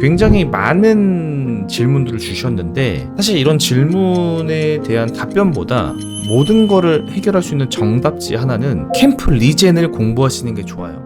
굉장히 많은 질문들을 주셨는데 사실 이런 질문에 대한 답변보다 모든 거를 해결할 수 있는 정답지 하나는 캠프 리젠을 공부하시는 게 좋아요.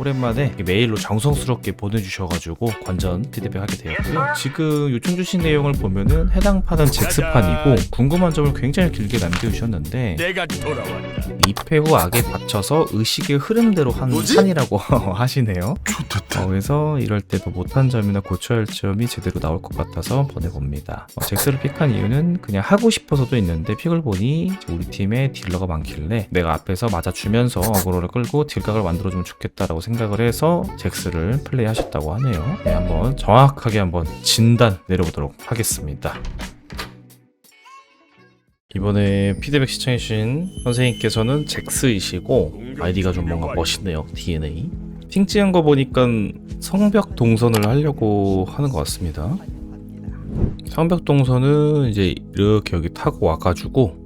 오랜만에 메일로 정성스럽게 보내주셔가지고 관전 피드백하게 되었고요. 지금 요청 주신 내용을 보면은 해당 판은 잭스판이고 궁금한 점을 굉장히 길게 남겨주셨는데 내가 돌아왔다. 2패 후 악에 닥쳐서 의식의 흐름대로 한? 판이라고 하시네요. 어, 그래서 이럴 때도 못한 점이나 고쳐야 할 점이 제대로 나올 것 같아서 보내봅니다. 어, 잭스를 픽한 이유는 그냥 하고 싶어서도 있는데 픽을 보니 우리 팀에 딜러가 많길래 내가 앞에서 맞아주면서 어그로를 끌고 딜각을 만들어주면 좋겠다라고 생각 을 해서 잭스를 플레이하셨다고 하네요. 네, 한번 정확하게 한번 진단 내려보도록 하겠습니다. 이번에 피드백 시청해주신 선생님께서는 잭스이시고 아이디가 좀 뭔가 멋있네요. DNA. 핑 찍은 거 보니까 성벽 동선을 하려고 하는 것 같습니다. 성벽 동선은 이제 이렇게 여기 타고 와가지고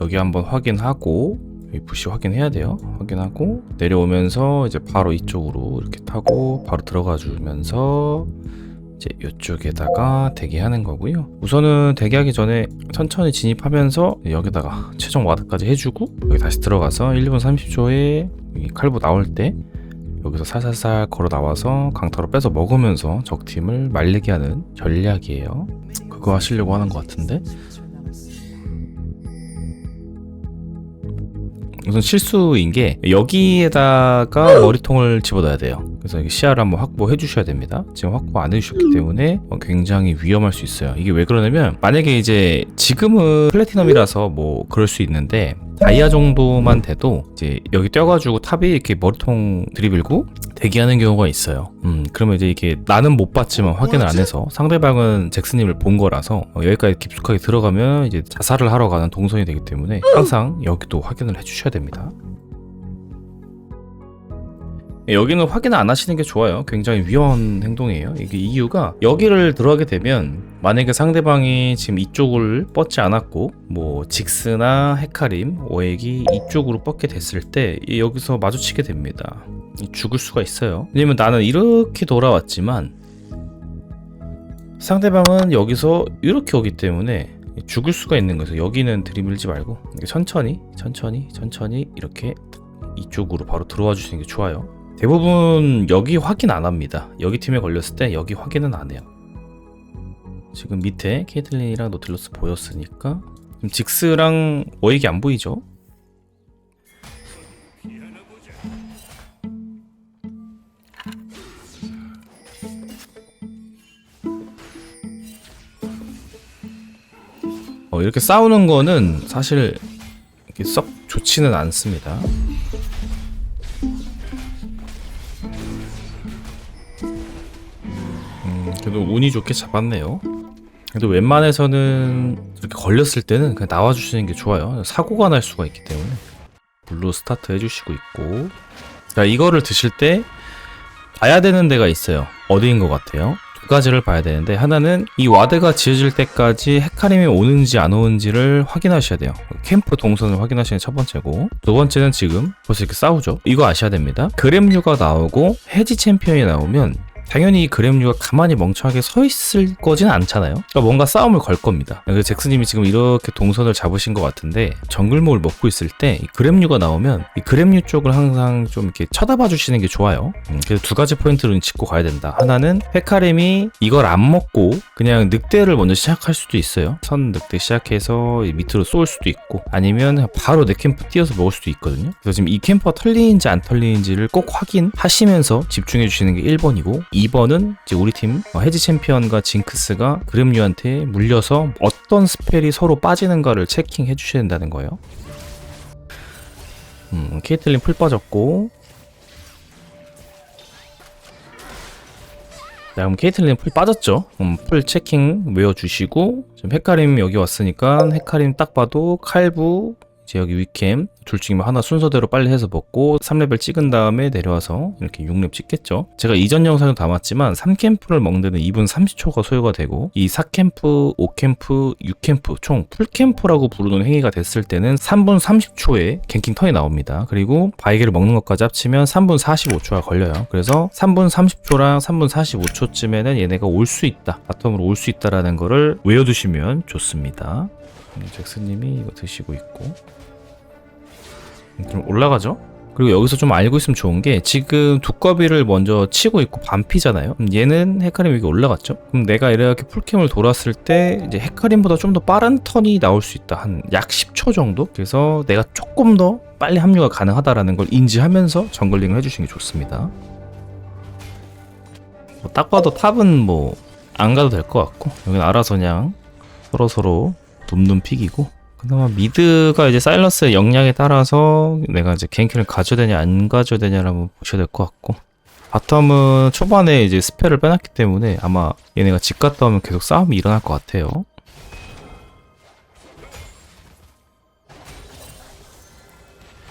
여기 한번 확인하고 부시 확인해야 돼요. 확인하고 내려오면서 이제 바로 이쪽으로 이렇게 타고 바로 들어가 주면서 이제 이쪽에다가 대기하는 거고요. 우선은 대기하기 전에 천천히 진입하면서 여기다가 최종 와드까지 해주고 여기 다시 들어가서 1분 30초에 이 칼부 나올 때 여기서 살살살 걸어 나와서 강타로 뺏어 먹으면서 적 팀을 말리게 하는 전략이에요. 그거 하시려고 하는 것 같은데 우선 실수인 게 여기에다가 머리통을 집어넣어야 돼요. 그래서 시야를 한번 확보해 주셔야 됩니다. 지금 확보 안 해주셨기 때문에 어, 굉장히 위험할 수 있어요. 이게 왜 그러냐면 만약에 이제 지금은 플래티넘이라서 뭐 그럴 수 있는데 다이아 정도만 돼도 이제 여기 뛰어가지고 탑이 이렇게 머리통 들이밀고 대기하는 경우가 있어요. 음, 그러면 이제 이게 나는 못 봤지만 확인을 안 해서 상대방은 잭스님을 본 거라서 어, 여기까지 깊숙하게 들어가면 이제 자살을 하러 가는 동선이 되기 때문에 항상 여기도 확인을 해주셔야 됩니다. 예, 여기는 확인 안 하시는 게 좋아요. 굉장히 위험한 행동이에요. 이게 이유가 여기를 들어가게 되면 만약에 상대방이 지금 이쪽을 뻗지 않았고 뭐 직스나 헤카림, 오액이 이쪽으로 뻗게 됐을 때 이- 여기서 마주치게 됩니다. 이 죽을 수가 있어요. 왜냐면 나는 이렇게 돌아왔지만 상대방은 여기서 이렇게 오기 때문에 죽을 수가 있는 거죠. 여기는 들이밀지 말고 천천히, 천천히, 천천히 이렇게 이쪽으로 바로 들어와 주시는 게 좋아요. 대부분 여기 확인 안 합니다. 여기 팀에 걸렸을 때 여기 확인은 안 해요. 지금 밑에 케이틀린이랑 노틸러스 보였으니까 지금 직스랑 워익이 안 보이죠? 어, 이렇게 싸우는 거는 사실 이렇게 썩 좋지는 않습니다. 그래도 운이 좋게 잡았네요. 그래도 웬만해서는 이렇게 걸렸을 때는 그냥 나와주시는 게 좋아요. 사고가 날 수가 있기 때문에. 블루 스타트 해주시고 있고. 자, 이거를 드실 때 봐야 되는 데가 있어요. 어디인 것 같아요? 두 가지를 봐야 되는데 하나는 이 와드가 지어질 때까지 헤카림이 오는지 안 오는지를 확인하셔야 돼요. 캠프 동선을 확인하시는 첫 번째고 두 번째는 지금 벌써 이렇게 싸우죠. 이거 아셔야 됩니다. 그램류가 나오고 해지 챔피언이 나오면 당연히 이 그램류가 가만히 멍청하게 서 있을 거진 않잖아요. 그러니까 뭔가 싸움을 걸 겁니다. 그래서 잭스님이 지금 이렇게 동선을 잡으신 것 같은데 정글목을 먹고 있을 때이 그램류가 나오면 이 그램류 쪽을 항상 좀 이렇게 쳐다봐 주시는 게 좋아요. 음, 그래서 두 가지 포인트를 짚고 가야 된다. 하나는 헤카렘이 이걸 안 먹고 그냥 늑대를 먼저 시작할 수도 있어요. 선 늑대 시작해서 이 밑으로 쏠 수도 있고 아니면 바로 내 캠프 뛰어서 먹을 수도 있거든요. 그래서 지금 이 캠퍼가 털리는지 안 털리는지를 꼭 확인하시면서 집중해 주시는 게 1번이고 2번은 이제 우리 팀 어, 해지 챔피언과 징크스가 그램류한테 물려서 어떤 스펠이 서로 빠지는가를 체킹해 주셔야 된다는 거예요. 음, 케이틀린 풀 빠졌고 자, 그럼 케이틀린 풀 빠졌죠? 음, 풀 체킹 외워주시고 지금 헤카림 여기 왔으니까 헤카림 딱 봐도 칼부 이제 여기 위캠 둘 중에 하나 순서대로 빨리 해서 먹고 3레벨 찍은 다음에 내려와서 이렇게 6렙 찍겠죠. 제가 이전 영상에 담았지만 3캠프를 먹는 데는 2분 30초가 소요가 되고 이 4캠프, 5캠프, 6캠프 총 풀캠프라고 부르는 행위가 됐을 때는 3분 30초에 갱킹 턴이 나옵니다. 그리고 바이게를 먹는 것까지 합치면 3분 45초가 걸려요. 그래서 3분 30초랑 3분 45초쯤에는 얘네가 올 수 있다. 바텀으로 올 수 있다라는 거를 외워두시면 좋습니다. 음, 잭스님이 이거 드시고 있고 음, 그럼 올라가죠. 그리고 여기서 좀 알고 있으면 좋은 게 지금 두꺼비를 먼저 치고 있고 반피잖아요. 얘는 헤카림 여기 올라갔죠. 그럼 내가 이렇게 풀캠을 돌았을 때 이제 헤카림보다 좀 더 빠른 턴이 나올 수 있다. 한 약 10초 정도. 그래서 내가 조금 더 빨리 합류가 가능하다라는 걸 인지하면서 정글링을 해주시는 게 좋습니다. 뭐 딱 봐도 탑은 뭐 안 가도 될 것 같고 여기는 알아서 그냥 서로 서로 눕는 픽이고 그나마 미드가 이제 사일러스의 역량에 따라서 내가 이제 갱킹을 가져야 되냐 안 가져야 되냐를 한번 보셔야 될 것 같고 바텀은 초반에 이제 스펠을 빼놨기 때문에 아마 얘네가 집 갔다 오면 계속 싸움이 일어날 것 같아요.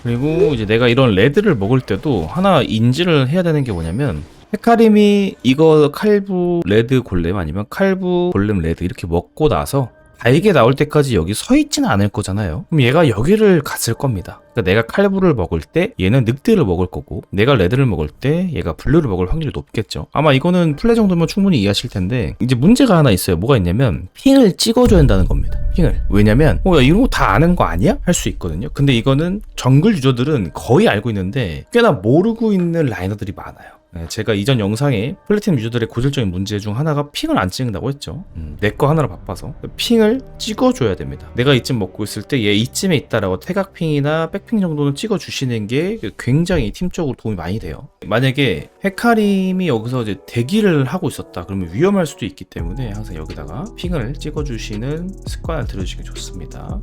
그리고 이제 내가 이런 레드를 먹을 때도 하나 인지를 해야 되는 게 뭐냐면 헤카림이 이거 칼부 레드 골렘 아니면 칼부 골렘 레드 이렇게 먹고 나서 달게 나올 때까지 여기 서 있지는 않을 거잖아요. 그럼 얘가 여기를 갔을 겁니다. 그러니까 내가 칼부를 먹을 때 얘는 늑대를 먹을 거고 내가 레드를 먹을 때 얘가 블루를 먹을 확률이 높겠죠. 아마 이거는 플레이 정도면 충분히 이해하실 텐데 이제 문제가 하나 있어요. 뭐가 있냐면 핑을 찍어줘야 한다는 겁니다. 핑을. 왜냐면 어, 야, 이런 거 다 아는 거 아니야? 할 수 있거든요. 근데 이거는 정글 유저들은 거의 알고 있는데 꽤나 모르고 있는 라이너들이 많아요. 네, 제가 이전 영상에 플래티넘 유저들의 고질적인 문제 중 하나가 핑을 안 찍는다고 했죠. 음, 내거 하나로 바빠서 핑을 찍어줘야 됩니다. 내가 이쯤 먹고 있을 때 얘 이쯤에 있다라고 태각핑이나 백핑 정도는 찍어주시는 게 굉장히 팀적으로 도움이 많이 돼요. 만약에 헤카림이 여기서 이제 대기를 하고 있었다 그러면 위험할 수도 있기 때문에 항상 여기다가 핑을 찍어주시는 습관을 들여주시기 좋습니다.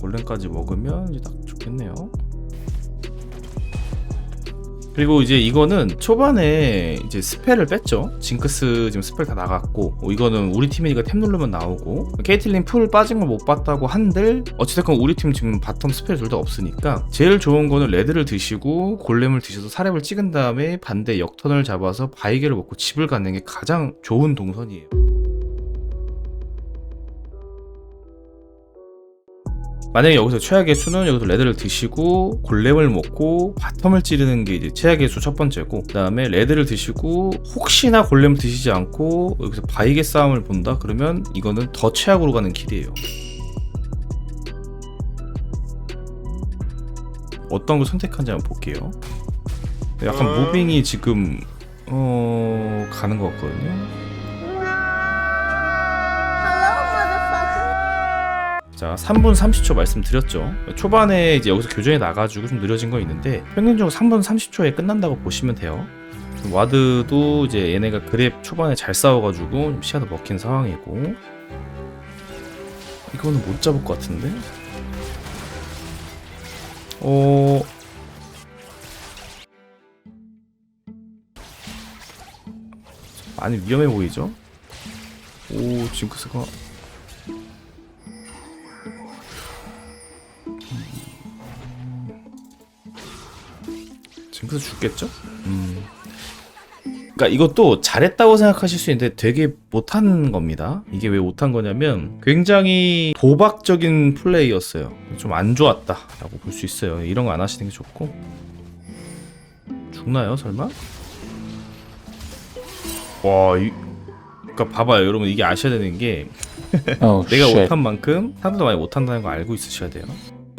골렘까지 먹으면 이제 딱 좋겠네요. 그리고 이제 이거는 초반에 이제 스펠을 뺐죠. 징크스 지금 스펠 다 나갔고 어, 이거는 우리 팀이니까 템 누르면 나오고 케이틀린 풀 빠진 걸 못 봤다고 한들 어찌됐건 우리 팀 지금 바텀 스펠 둘 다 없으니까 제일 좋은 거는 레드를 드시고 골렘을 드셔서 사렙을 찍은 다음에 반대 역턴을 잡아서 바이게를 먹고 집을 가는 게 가장 좋은 동선이에요. 만약에 여기서 최악의 수는 여기서 레드를 드시고 골렘을 먹고 바텀을 찌르는 게 이제 최악의 수 첫 번째고 그 다음에 레드를 드시고 혹시나 골렘 드시지 않고 여기서 바이게 싸움을 본다? 그러면 이거는 더 최악으로 가는 길이에요. 어떤 걸 선택한지 한번 볼게요. 약간 음. 무빙이 지금 어 가는 것 같거든요 자, 3분 30초 말씀드렸죠. 초반에 이제 여기서 교전이 나가지고 좀 느려진 거 있는데 평균적으로 3분 30초에 끝난다고 보시면 돼요. 와드도 이제 얘네가 그랩 초반에 잘 싸워가지고 좀 시야도 먹힌 상황이고 이거는 못 잡을 것 같은데? 어... 많이 위험해 보이죠? 오, 징크스가 징크스 죽겠죠? 음. 그러니까 이것도 잘했다고 생각하실 수 있는데 되게 못한 겁니다. 이게 왜 못한 거냐면 굉장히 도박적인 플레이였어요. 좀 안 좋았다라고 볼 수 있어요. 이런 거 안 하시는 게 좋고. 죽나요, 설마? 와, 이... 그러니까 봐봐요, 여러분 이게 아셔야 되는 게 Oh 내가. 못한 만큼 사람도 많이 못한다는 거 알고 있으셔야 돼요.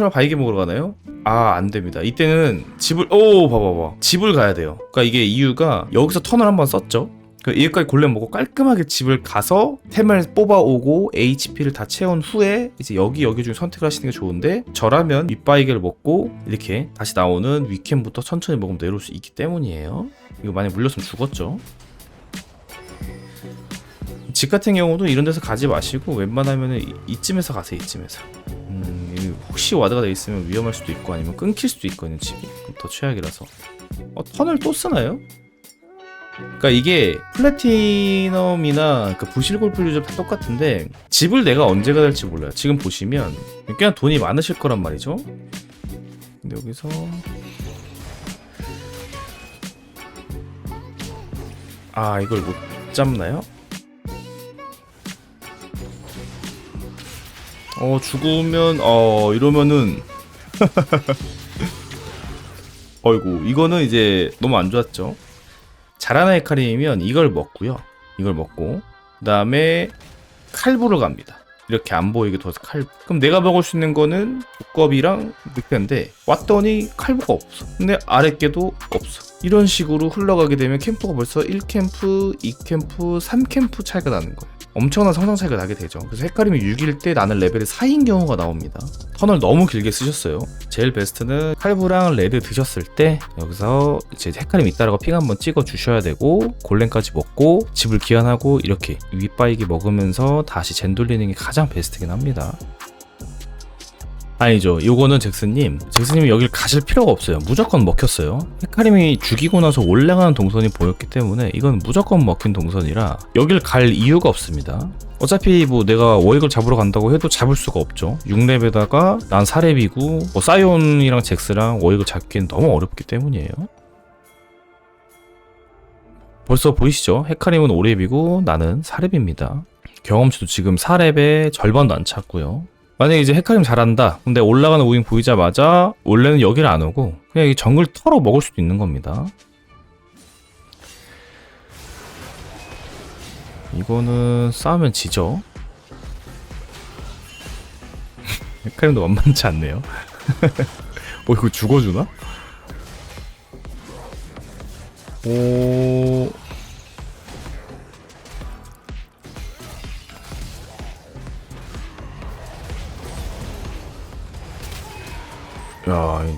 설마 바이게 먹으러 가나요? 아, 안 됩니다. 이때는 집을, 오, 봐봐봐. 집을 가야 돼요. 그러니까 이게 이유가 여기서 턴을 한번 썼죠. 그 여기까지 골렘 먹고 깔끔하게 집을 가서 템을 뽑아오고 HP를 다 채운 후에 이제 여기 여기 중에 선택을 하시는 게 좋은데 저라면 윗바이게를 먹고 이렇게 다시 나오는 위켄부터 천천히 먹으면 내려올 수 있기 때문이에요. 이거 만약 물렸으면 죽었죠. 집 같은 경우도 이런 데서 가지 마시고 웬만하면 은 이쯤에서 가세요 이쯤에서. 음, 이 혹시 와드가 돼 있으면 위험할 수도 있고 아니면 끊길 수도 있거든요 집이. 더 최악이라서. 어 턴을 또 쓰나요? 그러니까 이게 플래티넘이나 그 부실 골프 유저 다 똑같은데 집을 내가 언제 가야 될지 몰라요. 지금 보시면 꽤나 돈이 많으실 거란 말이죠. 근데 여기서 아 이걸 못 잡나요? 어 죽으면 어 이러면은. 어이구 이거는 이제 너무 안 좋았죠? 자라나 헤카림이면 이걸 먹고요. 이걸 먹고 그 다음에 칼부로 갑니다. 이렇게 안 보이게 둬서 칼. 그럼 내가 먹을 수 있는 거는 두꺼비랑 늑대인데 왔더니 칼부가 없어. 근데 아랫개도 없어. 이런 식으로 흘러가게 되면 캠프가 벌써 1캠프, 2캠프, 3캠프 차이가 나는 거예요 엄청난 성장 차이가 나게 되죠. 그래서 헷갈림이 6일 때 나는 레벨이 4인 경우가 나옵니다. 턴을 너무 길게 쓰셨어요. 제일 베스트는 칼부랑 레드 드셨을 때 여기서 이제 헷갈림 있다라고 핑 한번 찍어 주셔야 되고 골렘까지 먹고 집을 기한하고 이렇게 윗바이기 먹으면서 다시 젠 돌리는 게 가장 베스트긴 합니다 아니죠. 요거는 잭스님. 잭스님이 여길 가실 필요가 없어요. 무조건 먹혔어요. 헤카림이 죽이고 나서 올라가는 동선이 보였기 때문에 이건 무조건 먹힌 동선이라 여길 갈 이유가 없습니다. 어차피 뭐 내가 워익을 잡으러 간다고 해도 잡을 수가 없죠. 6렙에다가 난 4렙이고 뭐 사이온이랑 잭스랑 워익을 잡기엔 너무 어렵기 때문이에요. 벌써 보이시죠? 헤카림은 5렙이고 나는 4렙입니다. 경험치도 지금 4렙에 절반도 안 찼고요. 만약에 이제 헤카림 잘한다. 근데 올라가는 우잉 보이자마자 원래는 여기를 안 오고 그냥 이 정글 털어 먹을 수도 있는 겁니다. 이거는 싸우면 지죠. 헤카림도 만만치 않네요. 뭐 이거 죽어주나? 오. 야, 이-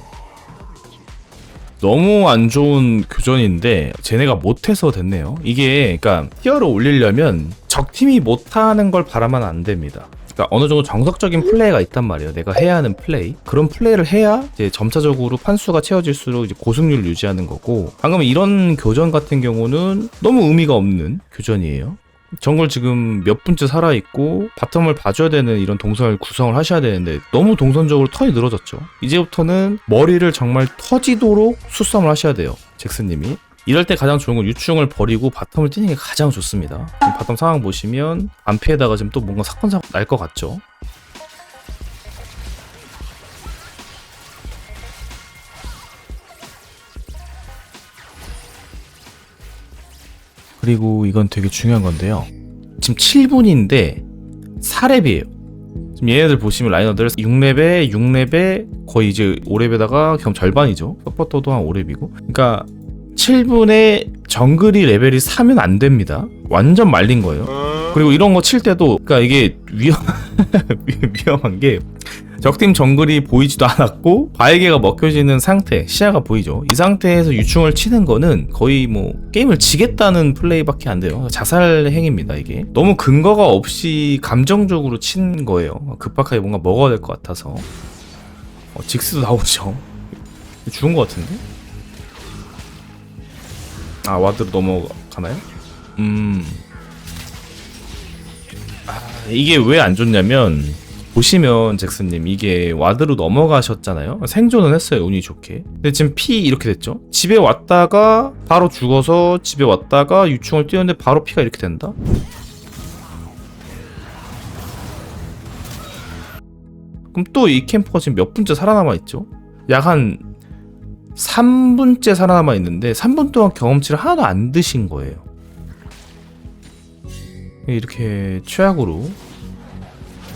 너무 안 좋은 교전인데 쟤네가 못해서 됐네요. 이게 그러니까 티어를 올리려면 적 팀이 못하는 걸 바라면 안 됩니다. 그러니까 어느 정도 정석적인 플레이가 있단 말이에요. 내가 해야 하는 플레이. 그런 플레이를 해야 이제 점차적으로 판수가 채워질수록 이제 고승률 유지하는 거고 방금 이런 교전 같은 경우는 너무 의미가 없는 교전이에요. 정글 지금 몇 분째 살아있고 바텀을 봐줘야 되는 이런 동선을 구성을 하셔야 되는데 너무 동선적으로 턴이 늘어졌죠. 이제부터는 머리를 정말 터지도록 수싸움을 하셔야 돼요. 잭슨님이. 이럴 때 가장 좋은 건 유충을 버리고 바텀을 뛰는 게 가장 좋습니다. 바텀 상황 보시면 안피에다가 지금 또 뭔가 사건 사고 날 것 같죠. 그리고 이건 되게 중요한 건데요. 지금 7분인데 4렙이에요. 지금 얘네들 보시면 라이너들 6렙에 6렙에 거의 이제 5렙에다가 그럼 절반이죠. 서포터도 한 5렙이고. 그러니까 7분에 정글이 레벨이 3면 안 됩니다. 완전 말린 거예요. 그리고 이런 거 칠 때도 그러니까 이게 위험 위험한 게 적팀 정글이 보이지도 않았고 바에게가 먹혀지는 상태 시야가 보이죠. 이 상태에서 유충을 치는 거는 거의 뭐 게임을 지겠다는 플레이밖에 안 돼요. 자살 행위입니다 이게. 너무 근거가 없이 감정적으로 친 거예요. 급박하게 뭔가 먹어야 될 것 같아서. 어, 직스도 나오죠. 죽은 것 같은데? 아 와드로 넘어가나요? 음. 아, 이게 왜 안 좋냐면 보시면 잭슨님 이게 와드로 넘어가셨잖아요? 생존은 했어요 운이 좋게. 근데 지금 피 이렇게 됐죠? 집에 왔다가 바로 죽어서 집에 왔다가 유충을 뛰었는데 바로 피가 이렇게 된다? 그럼 또 이 캠퍼가 지금 몇 분째 살아남아 있죠? 약 한 3분째 살아남아 있는데 3분 동안 경험치를 하나도 안 드신 거예요. 이렇게 최악으로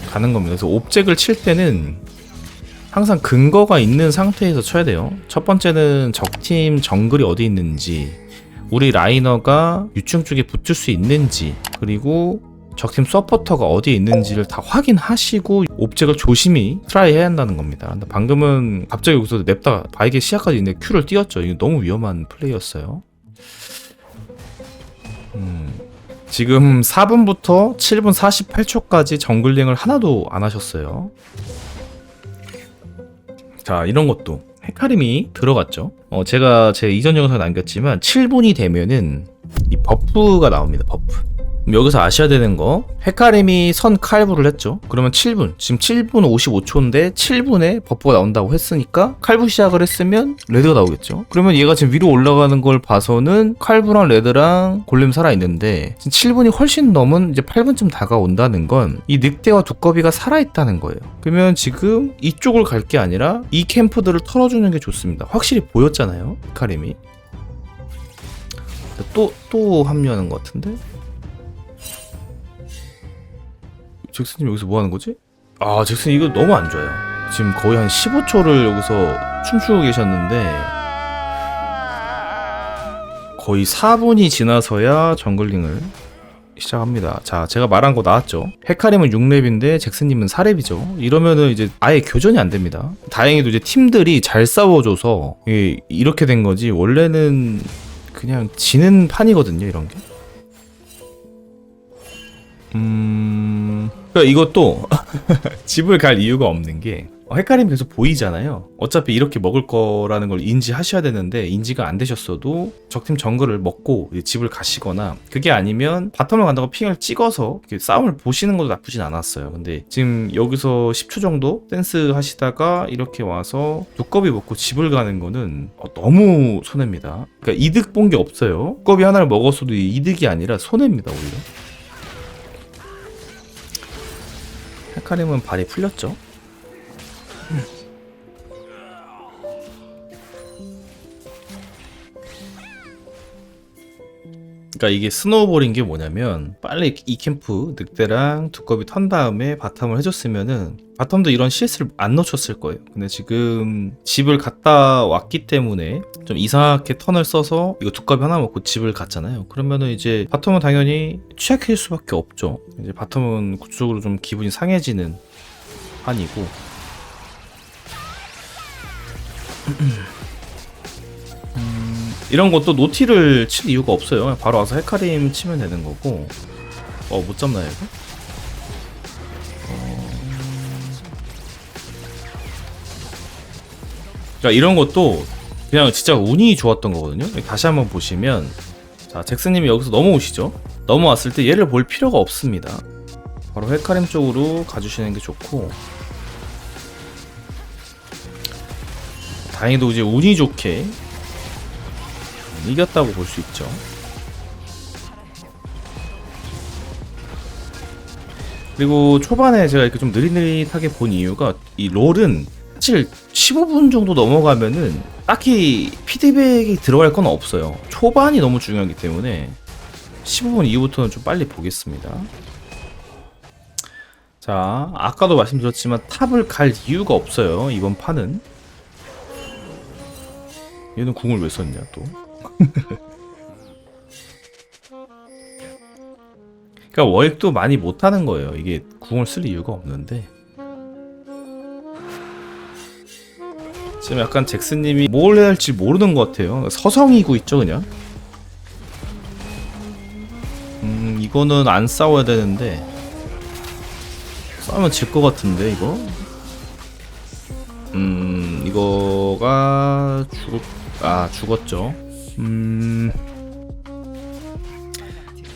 가는 겁니다. 그래서 옵젝을 칠 때는 항상 근거가 있는 상태에서 쳐야 돼요. 첫 번째는 적팀 정글이 어디 있는지, 우리 라이너가 유충 쪽에 붙을 수 있는지, 그리고 적팀 서포터가 어디에 있는지를 다 확인하시고 옵젝을 조심히 트라이 해야 한다는 겁니다. 근데 방금은 갑자기 여기서 냅다 바이게 시야까지 있는데 큐를 띄웠죠. 이거 너무 위험한 플레이였어요. 음, 지금 4분부터 7분 48초까지 정글링을 하나도 안 하셨어요. 자, 이런 것도 헤카림이 들어갔죠. 어, 제가 제 이전 영상에 남겼지만 7분이 되면은 이 버프가 나옵니다. 버프. 여기서 아셔야 되는 거. 헤카림이 선 칼부를 했죠. 그러면 7분. 지금 7분 55초인데 7분에 버프가 나온다고 했으니까 칼부 시작을 했으면 레드가 나오겠죠. 그러면 얘가 지금 위로 올라가는 걸 봐서는 칼부랑 레드랑 골렘 살아있는데 지금 7분이 훨씬 넘은 이제 8분쯤 다가온다는 건 이 늑대와 두꺼비가 살아있다는 거예요. 그러면 지금 이쪽을 갈 게 아니라 이 캠프들을 털어주는 게 좋습니다. 확실히 보였잖아요 헤카림이 또, 또 합류하는 것 같은데? 잭슨님 여기서 뭐 하는 거지? 아, 잭슨 이거 너무 안 좋아요. 지금 거의 한 15초를 여기서 춤추고 계셨는데, 거의 4분이 지나서야 정글링을 시작합니다. 자, 제가 말한 거 나왔죠? 헤카림은 6렙인데 잭슨님은 4렙이죠. 이러면은 이제 아예 교전이 안 됩니다. 다행히도 이제 팀들이 잘 싸워줘서 이렇게 된 거지. 원래는 그냥 지는 판이거든요, 이런 게. 음, 그러니까 이것도 집을 갈 이유가 없는 게 어, 헷갈림 계속 보이잖아요. 어차피 이렇게 먹을 거라는 걸 인지하셔야 되는데 인지가 안 되셨어도 적팀 정글을 먹고 집을 가시거나 그게 아니면 바텀을 간다고 핑을 찍어서 싸움을 보시는 것도 나쁘진 않았어요. 근데 지금 여기서 10초 정도 댄스 하시다가 이렇게 와서 두꺼비 먹고 집을 가는 거는 어, 너무 손해입니다. 그러니까 이득 본 게 없어요. 두꺼비 하나를 먹었어도 이득이 아니라 손해입니다 오히려. 헤카림은 발이 풀렸죠. 그러니까 이게 스노우볼인 게 뭐냐면 빨리 이 캠프 늑대랑 두꺼비 턴 다음에 바텀을 해줬으면은 바텀도 이런 CS를 안 놓쳤을 거예요. 근데 지금 집을 갔다 왔기 때문에 좀 이상하게 턴을 써서 이거 두꺼비 하나 먹고 집을 갔잖아요. 그러면은 이제 바텀은 당연히 취약해질 수밖에 없죠. 이제 바텀은 그쪽으로 좀 기분이 상해지는 판이고 음, 이런 것도 노티를 칠 이유가 없어요. 바로 와서 헤카림 치면 되는 거고. 어, 못 잡나요, 이거? 어... 자, 이런 것도 그냥 진짜 운이 좋았던 거거든요. 다시 한번 보시면, 자, 잭스님이 여기서 넘어오시죠? 넘어왔을 때 얘를 볼 필요가 없습니다. 바로 헤카림 쪽으로 가주시는 게 좋고, 다행히도 이제 운이 좋게 이겼다고 볼 수 있죠. 그리고 초반에 제가 이렇게 좀 느릿느릿하게 본 이유가 이 롤은 사실 15분 정도 넘어가면은 딱히 피드백이 들어갈 건 없어요. 초반이 너무 중요하기 때문에 15분 이후부터는 좀 빨리 보겠습니다. 자, 아까도 말씀드렸지만 탑을 갈 이유가 없어요. 이번 판은. 얘는 궁을 왜 썼냐 또. 그러니까 워익도 많이 못 하는 거예요. 이게 궁을 쓸 이유가 없는데. 지금 약간 잭스님이 뭘 해야 할지 모르는 것 같아요. 서성이고 있죠 그냥. 음 이거는 안 싸워야 되는데 싸우면 질 것 같은데 이거. 음 이거가 죽을 아 죽었죠. 음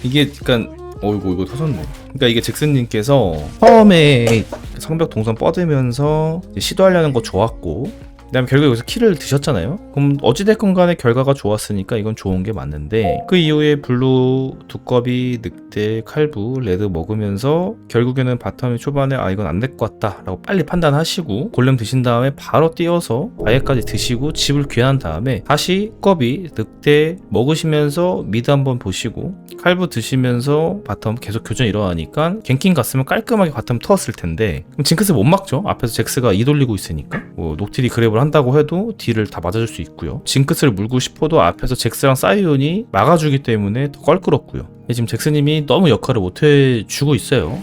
이게 그러니까 어이구 이거 터졌네. 그러니까 이게 잭슨님께서 처음에 성벽 동선 뻗으면서 시도하려는 거 좋았고 그다음에 결국 여기서 키를 드셨잖아요. 그럼 어찌됐건 간에 결과가 좋았으니까 이건 좋은 게 맞는데 그 이후에 블루, 두꺼비, 늑대, 칼부, 레드 먹으면서 결국에는 바텀이 초반에 아 이건 안 될 것 같다라고 빨리 판단하시고 골렘 드신 다음에 바로 뛰어서 아예까지 드시고 집을 귀환한 다음에 다시 두꺼비, 늑대 먹으시면서 미드 한번 보시고 칼부 드시면서 바텀 계속 교전 일어나니까 갱킹 갔으면 깔끔하게 바텀 터었을 텐데. 그럼 징크스 못 막죠? 앞에서 잭스가 이 돌리고 있으니까. 뭐 녹틸이 그랩을 한다고 해도 딜을 다 맞아줄 수 있고요. 징크스를 물고 싶어도 앞에서 잭스랑 사이온이 막아주기 때문에 더 껄끄럽고요. 지금 잭스님이 너무 역할을 못 해주고 있어요.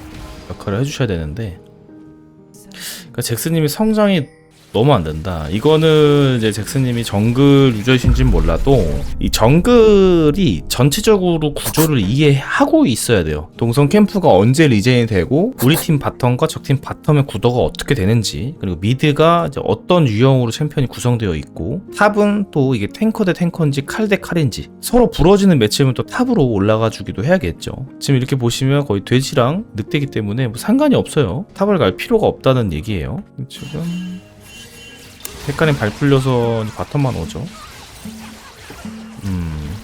역할을 해주셔야 되는데. 그러니까 잭스님이 성장이 너무 안 된다. 이거는 이제 잭스님이 정글 유저이신지는 몰라도 이 정글이 전체적으로 구조를 이해하고 있어야 돼요. 동성 캠프가 언제 리젠이 되고 우리 팀 바텀과 적팀 바텀의 구도가 어떻게 되는지 그리고 미드가 이제 어떤 유형으로 챔피언이 구성되어 있고 탑은 또 이게 탱커 대 탱커인지 칼 대 칼인지 서로 부러지는 매치면 또 탑으로 올라가 주기도 해야겠죠. 지금 이렇게 보시면 거의 돼지랑 늑대기 때문에 뭐 상관이 없어요. 탑을 갈 필요가 없다는 얘기예요. 지금 헷갈림 발 풀려서 바텀만 오죠. 음.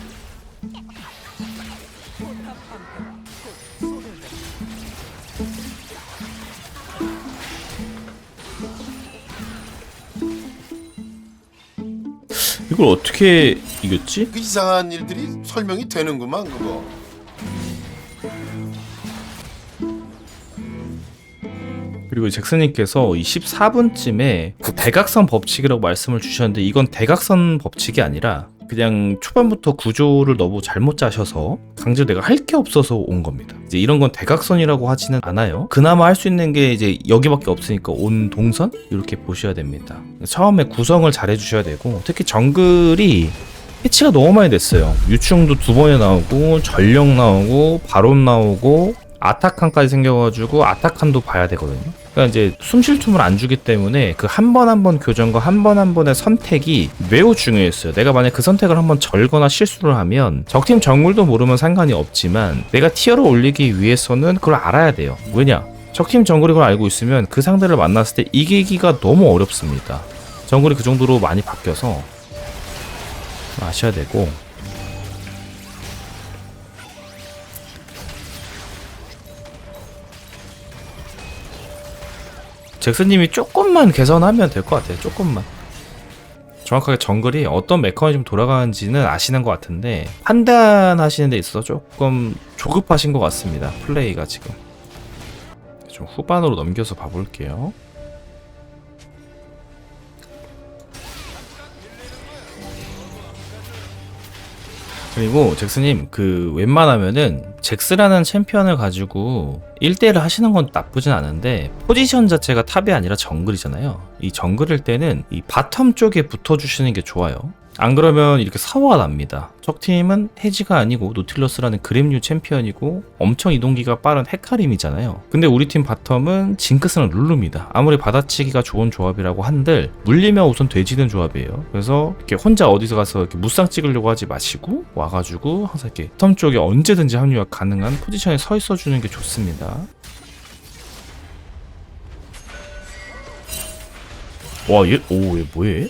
이걸 어떻게 이겼지? 그 이상한 일들이 설명이 되는구만 그거. 그리고 잭슨님께서 이 14분쯤에 그 대각선 법칙이라고 말씀을 주셨는데 이건 대각선 법칙이 아니라 그냥 초반부터 구조를 너무 잘못 짜셔서 강제로 내가 할 게 없어서 온 겁니다. 이제 이런 건 대각선이라고 하지는 않아요. 그나마 할 수 있는 게 이제 여기밖에 없으니까 온 동선 이렇게 보셔야 됩니다. 처음에 구성을 잘 해주셔야 되고 특히 정글이 패치가 너무 많이 됐어요. 유충도 두 번에 나오고 전력 나오고 바론 나오고 아타칸까지 생겨가지고 아타칸도 봐야 되거든요. 그러니까 이제 숨 쉴 틈을 안 주기 때문에 그 한 번 한 번 교정과 한 번 한 번의 선택이 매우 중요했어요. 내가 만약 그 선택을 한번 절거나 실수를 하면 적팀 정글도 모르면 상관이 없지만 내가 티어를 올리기 위해서는 그걸 알아야 돼요. 왜냐? 적팀 정글이 그걸 알고 있으면 그 상대를 만났을 때 이기기가 너무 어렵습니다. 정글이 그 정도로 많이 바뀌어서 아셔야 되고 잭슨님이 조금만 개선하면 될 것 같아요. 조금만. 정확하게 정글이 어떤 메커니즘 돌아가는지는 아시는 것 같은데 판단하시는 데 있어서 조금 조급하신 것 같습니다. 플레이가 지금. 좀 후반으로 넘겨서 봐볼게요. 그리고 잭스님 그 웬만하면은 잭스라는 챔피언을 가지고 1대1을 하시는 건 나쁘진 않은데 포지션 자체가 탑이 아니라 정글이잖아요. 이 정글일 때는 이 바텀 쪽에 붙어주시는 게 좋아요. 안 그러면 이렇게 사고가 납니다. 적팀은 해지가 아니고 노틸러스라는 그램류 챔피언이고 엄청 이동기가 빠른 헤카림이잖아요. 근데 우리 팀 바텀은 징크스는 룰루입니다. 아무리 받아치기가 좋은 조합이라고 한들 물리면 우선 돼지는 조합이에요. 그래서 이렇게 혼자 어디서 가서 이렇게 무쌍 찍으려고 하지 마시고 와가지고 항상 이렇게 바텀 쪽에 언제든지 합류가 가능한 포지션에 서 있어 주는 게 좋습니다 와, 얘, 오, 얘 뭐해?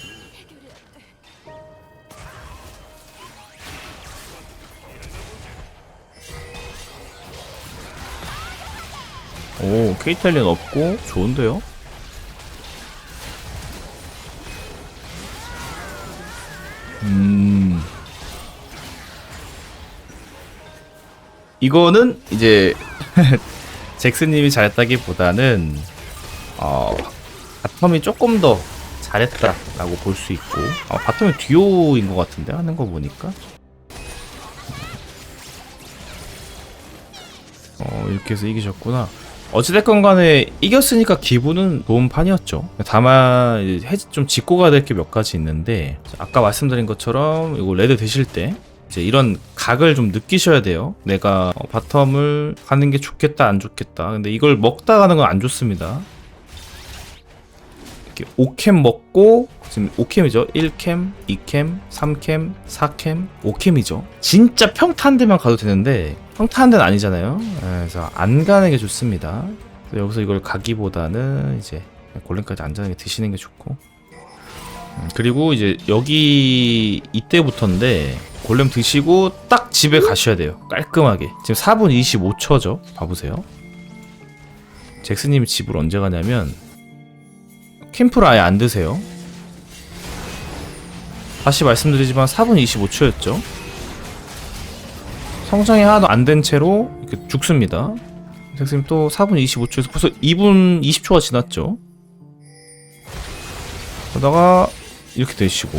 오, 케이탈리안 없고, 좋은데요? 음. 이거는 이제, 잭스님이 잘했다기보다는, 어, 바텀이 조금 더 잘했다라고 볼 수 있고, 어, 바텀이 듀오인 것 같은데, 하는 거 보니까. 어, 이렇게 해서 이기셨구나. 어찌됐건 간에 이겼으니까 기분은 좋은 판이었죠. 다만 이제 해지 좀 짚고 가야 될 게 몇 가지 있는데 아까 말씀드린 것처럼 이거 레드 되실 때 이제 이런 각을 좀 느끼셔야 돼요. 내가 어, 바텀을 가는 게 좋겠다 안 좋겠다. 근데 이걸 먹다 가는 건 안 좋습니다. 이렇게 5캠 먹고 지금 5캠이죠. 1캠, 2캠, 3캠, 4캠, 5캠이죠. 진짜 평탄 데만 가도 되는데 평탄 데는 아니잖아요. 예, 그래서 안 가는 게 좋습니다. 그래서 여기서 이걸 가기보다는 이제 골렘까지 안전하게 드시는 게 좋고 음, 그리고 이제 여기 이때부터인데 골렘 드시고 딱 집에 가셔야 돼요. 깔끔하게. 지금 4분 25초죠. 봐보세요. 잭스님 집을 언제 가냐면 캠프를 아예 안 드세요. 다시 말씀드리지만 4분 25초였죠. 성장이 하나도 안 된 채로 이렇게 죽습니다. 선생님 또 4분 25초에서 벌써 2분 20초가 지났죠. 그러다가 이렇게 되시고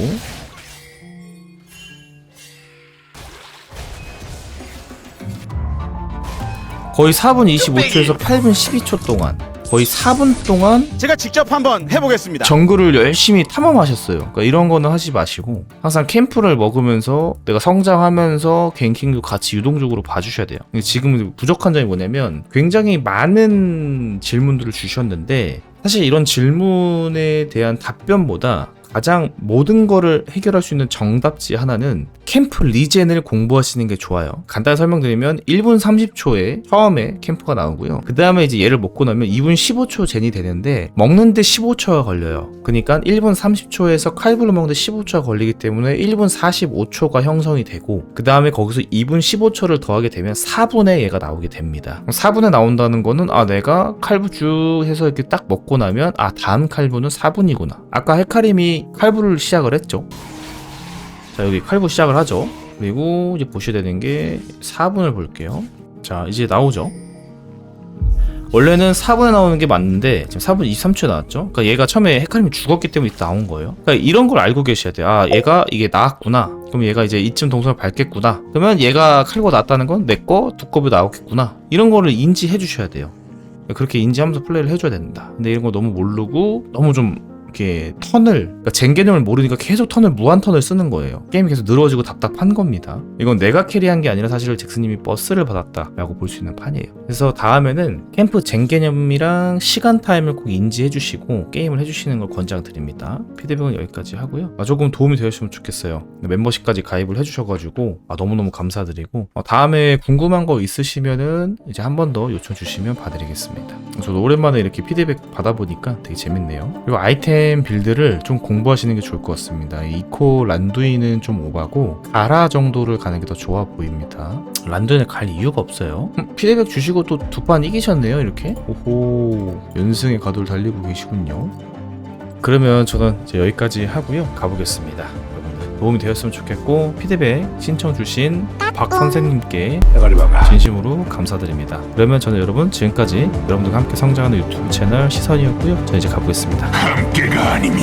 거의 4분 25초에서 8분 12초 동안 거의 4분 동안 제가 직접 한번 해보겠습니다. 정글을 열심히 탐험하셨어요. 그러니까 이런 거는 하지 마시고 항상 캠프를 먹으면서 내가 성장하면서 갱킹도 같이 유동적으로 봐주셔야 돼요. 근데 지금 부족한 점이 뭐냐면 굉장히 많은 질문들을 주셨는데 사실 이런 질문에 대한 답변보다 가장 모든 거를 해결할 수 있는 정답지 하나는 캠프 리젠을 공부하시는 게 좋아요. 간단히 설명드리면 1분 30초에 처음에 캠프가 나오고요. 그 다음에 이제 얘를 먹고 나면 2분 15초 젠이 되는데 먹는데 15초가 걸려요. 그러니까 1분 30초에서 칼부를 먹는데 15초가 걸리기 때문에 1분 45초가 형성이 되고 그 다음에 거기서 2분 15초를 더하게 되면 4분에 얘가 나오게 됩니다. 4분에 나온다는 거는 아 내가 칼부 쭉 해서 이렇게 딱 먹고 나면 아 다음 칼부는 4분이구나. 아까 헤카림이 칼부를 시작을 했죠. 자 여기 칼부 시작을 하죠. 그리고 이제 보셔야 되는 게 4분을 볼게요. 자 이제 나오죠. 원래는 4분에 나오는 게 맞는데 지금 4분 23초에 나왔죠. 그러니까 얘가 처음에 헤카림이 죽었기 때문에 나온 거예요. 그러니까 이런 걸 알고 계셔야 돼요. 아 얘가 이게 나왔구나. 그럼 얘가 이제 이쯤 동선을 밟겠구나. 그러면 얘가 칼고 나왔다는 건 내 거 두꺼비 나왔겠구나. 이런 거를 인지해 주셔야 돼요. 그렇게 인지하면서 플레이를 해줘야 된다. 근데 이런 거 너무 모르고 너무 좀 이렇게 턴을 그러니까 젠 개념을 모르니까 계속 턴을 무한 턴을 쓰는 거예요. 게임이 계속 늘어지고 답답한 겁니다. 이건 내가 캐리한 게 아니라 사실 잭스님이 버스를 받았다라고 볼 수 있는 판이에요. 그래서 다음에는 캠프 젠 개념이랑 시간 타임을 꼭 인지해 주시고 게임을 해 주시는 걸 권장드립니다. 피드백은 여기까지 하고요. 아, 조금 도움이 되셨으면 좋겠어요. 멤버십까지 가입을 해 주셔가지고 아, 너무너무 감사드리고 어, 다음에 궁금한 거 있으시면은 이제 한 번 더 요청 주시면 봐드리겠습니다. 저도 오랜만에 이렇게 피드백 받아보니까 되게 재밌네요. 그리고 아이템 빌드를 좀 공부하시는 게 좋을 것 같습니다. 이 이코 란두이는 좀 오바고 가라 정도를 가는 게 더 좋아 보입니다. 란두이는 갈 이유가 없어요. 음, 피드백 주시고 또 두 판 이기셨네요. 이렇게. 오호 연승의 가도를 달리고 계시군요. 그러면 저는 이제 여기까지 하고요. 가보겠습니다. 여러분들 도움이 되었으면 좋겠고 피드백 신청 주신 박 선생님께 진심으로 감사드립니다. 그러면 저는 여러분 지금까지 여러분들과 함께 성장하는 유튜브 채널 시선이었고요. 저는 이제 가보겠습니다. 함께가 아니면